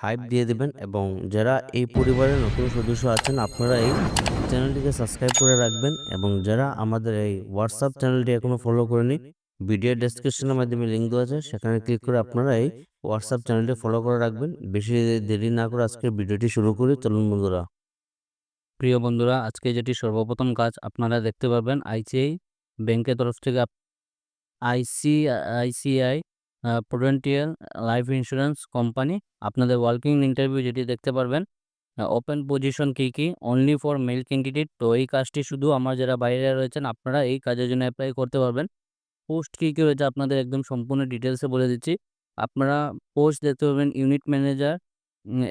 Hype দিয়ে দিবেন এবং যারা এই পরিবারের নতুন সদস্য আছেন, আপনারা এই চ্যানেলটিকে সাবস্ক্রাইব করে রাখবেন এবং যারা আমাদের এই হোয়াটসঅ্যাপ চ্যানেলটি এখনও ফলো করেনি ভিডিও ডেসক্রিপশনের মাধ্যমে লিঙ্ক দেওয়া আছে, সেখানে ক্লিক করে আপনারা এই হোয়াটসঅ্যাপ চ্যানেলটি ফলো করে রাখবেন। বেশি দেরি না করে আজকের ভিডিওটি শুরু করি, চলুন বন্ধুরা। প্রিয় বন্ধুরা, আজকে যেটি সর্বপ্রথম কাজ, আপনারা দেখতে পারবেন আইসিআই ব্যাংকের তরফ থেকে IC ICI prudential life insurance company আপনাদের ওয়ার্কিং ইন্টারভিউ যেটি দেখতে পারবেন ওপেন পজিশন কী কী অনলি ফর মেল ক্যান্ডিডেট তো এই কাজটি শুধু আমার যারা বাইরে রয়েছেন, আপনারা এই কাজের জন্য অ্যাপ্লাই করতে পারবেন। পোস্ট কী কী রয়েছে আপনাদের একদম সম্পূর্ণ ডিটেলসে বলে দিচ্ছি। আপনারা পোস্ট দেখতে পাবেন ইউনিট ম্যানেজার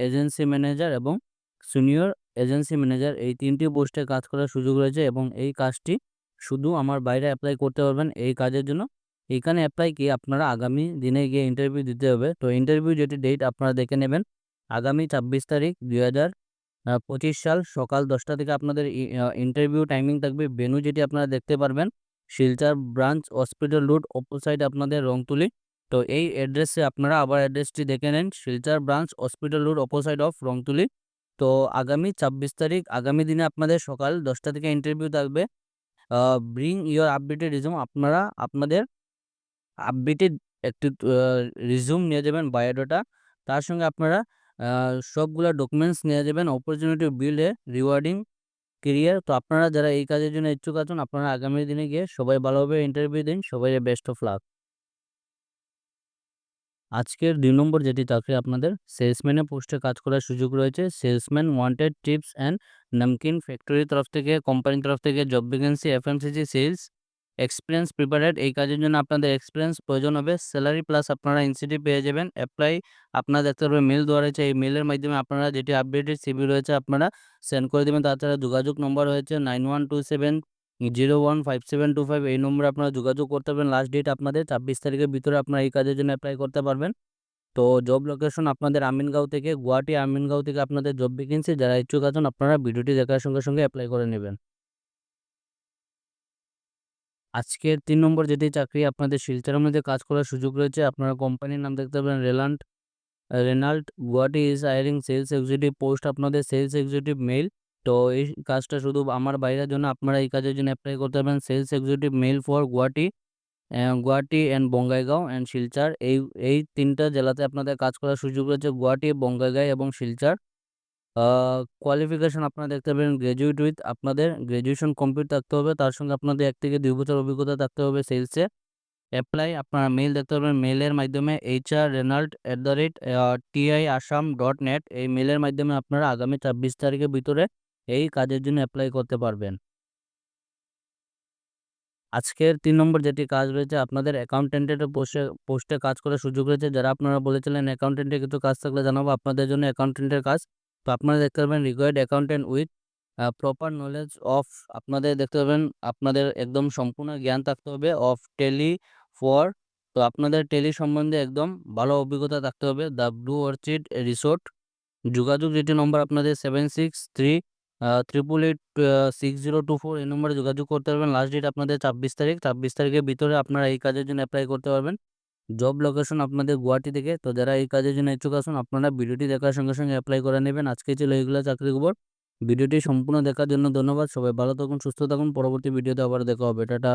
এজেন্সি ম্যানেজার এবং সিনিয়র এজেন্সি ম্যানেজার এই তিনটি পোস্টে কাজ করার সুযোগ রয়েছে এবং এই কাজটি শুধু আমার বাইরে অ্যাপ্লাই করতে পারবেন এই কাজের জন্য। এইখানে অ্যাপ্লাই কি? আপনারা আগামী দিনে গিয়ে ইন্টারভিউ দিতে হবে। তো ইন্টারভিউ যেটি ডেট আপনারা দেখে নেবেন। আগামী ছাব্বিশ তারিখ দুই হাজার পঁচিশ সাল সকাল দশটা থেকে আপনাদের ইন্টারভিউ টাইমিং থাকবে। বেনু যেটি আপনারা দেখতে পারবেন, Silchar branch hospital road opposite আপনাদের রংতুলি। তো এই অ্যাড্রেসে আপনারা আবার অ্যাড্রেসটি দেখে নেন। Silchar branch hospital road opposite of Rangtuli. তো আগামী ছাব্বিশ তারিখ, আগামী দিনে আপনাদের সকাল দশটা থেকে ইন্টারভিউ থাকবে। ব্রিং ইয়োর আপডেটেড রিজুম আপনারা, আপনাদের আপডেটেড একটি রিজুম নিয়ে যাবেন বায়োডাটা তার সঙ্গে আপনারা সবগুলো ডকুমেন্টস নিয়ে যাবেন opportunity build a rewarding career তো আপনারা যারা এই কাজের জন্য ইচ্ছুক আছেন, আপনারা আগামী দিনে গিয়ে সবাই ভালোভাবে ইন্টারভিউ দিন, সবাই বেস্ট অফ লাক আজকের দুই নম্বর যেটি চাকরি আপনাদের সেলসম্যানের পোস্টে কাজ করার সুযোগ রয়েছে। Salesman wanted tips and namkeen ফ্যাক্টরির তরফ থেকে কোম্পানির তরফ থেকে job vacancy FMCG sales experience prepared এই কাজের জন্য আপনাদের এক্সপিরিয়েন্স প্রয়োজন হবে। স্যালারি প্লাস আপনারা ইনসিটিভ পেয়ে যাবেন। অ্যাপ্লাই আপনারা দেখতে পারবেন মেল দেওয়া রয়েছে এই মেলের মাধ্যমে আপনারা যেটি আপডেটেড সিবি রয়েছে আপনারা সেন্ড করে দেবেন। তাছাড়া যোগাযোগ নম্বর হয়েছে nine one two seven zero one five seven two five এই নম্বরে আপনারা যোগাযোগ করতে পারবেন। লাস্ট ডেট আপনাদের ছাব্বিশ তারিখের ভিতরে আপনারা এই কাজের জন্য অ্যাপ্লাই করতে পারবেন। তো জব লোকেশন আপনাদের আমিনগাঁও থেকে, গুয়াহাটি আমিনগাঁও থেকে আপনাদের জব ভ্যাকেন্সি যারা ইচ্ছুক আছেন আপনারা ভিডিওটি দেখার সঙ্গে সঙ্গে অ্যাপ্লাই করে নেবেন। আজকের তিন নম্বর যেটি চাকরি আপনাদের শিলচরের মধ্যে কাজ করার সুযোগ রয়েছে, আপনারা কোম্পানির নাম দেখতে পাবেন রেলান্ট Renault Guwahati is hiring sales executive post, আপনাদের সেলস এক্সিকিউটিভ মেল তো এই কাজটা শুধু আমার বাইরের জন্য, আপনারা এই কাজের জন্য অ্যাপ্লাই করতে পারবেন। Sales executive male for Guwahati Guwahati and Bongaigaon and Silchar. এই এই তিনটা জেলাতে আপনাদের কাজ করার সুযোগ রয়েছে, গুয়াহাটি, বঙ্গাইগাঁও এবং শিলচর। কোয়ালিফিকেশন আপনারা দেখতে পাবেন গ্র্যাজুয়েট উইথ আপনাদের গ্র্যাজুয়েশন কমপ্লিট থাকতে হবে। তার সঙ্গে আপনাদের এক থেকে দুই বছর অভিজ্ঞতা থাকতে হবে সেলসে অ্যাপ্লাই আপনারা মেল দেখতে পাবেন। মেলের মাধ্যমে H R Renault at the rate TI Assam dot net এই মেলের মাধ্যমে আপনারা আগামী ছাব্বিশ তারিখের ভিতরে এই কাজের জন্য অ্যাপ্লাই করতে পারবেন। আজকের তিন নম্বর যেটি কাজ রয়েছে, আপনাদের অ্যাকাউন্টেন্টের পোস্টে পোস্টে কাজ করার সুযোগ রয়েছে। যারা আপনারা বলেছিলেন অ্যাকাউন্টেন্টের কিছু কাজ থাকলে জানাব। আপনাদের জন্য অ্যাকাউন্টেন্টের কাজ তো আপনারা দেখতে পাবেন required accountant with proper knowledge of আপনাদের দেখতে পাবেন আপনাদের একদম সম্পূর্ণ জ্ঞান থাকতে হবে অফ টেলি ফর তো আপনাদের টেলি সম্বন্ধে একদম ভালো অভিজ্ঞতা থাকতে হবে। দ্য ব্লু অর্চিড রিসোর্ট যোগাযোগ যেটি নম্বর আপনাদের seven six three triple eight six zero two four এই নম্বরে যোগাযোগ করতে পারবেন। লাস্ট ডেট আপনাদের ছাব্বিশ তারিখ, ছাব্বিশ তারিখের ভিতরে আপনারা এই কাজের জন্য অ্যাপ্লাই করতে পারবেন। জব লোকেশন আপনাদের গুয়াহাটি থেকে। তো যারা এই কাজের জন্য ইচ্ছুক আসুন আপনারা ভিডিওটি দেখার সঙ্গে সঙ্গে অ্যাপ্লাই করে নেবেন। আজকে ছিল এইগুলো চাকরি খবর। ভিডিওটি সম্পূর্ণ দেখার জন্য ধন্যবাদ। সবাই ভালো থাকুন, সুস্থ থাকুন। পরবর্তী ভিডিওতে আবার দেখা হবে। টাটা।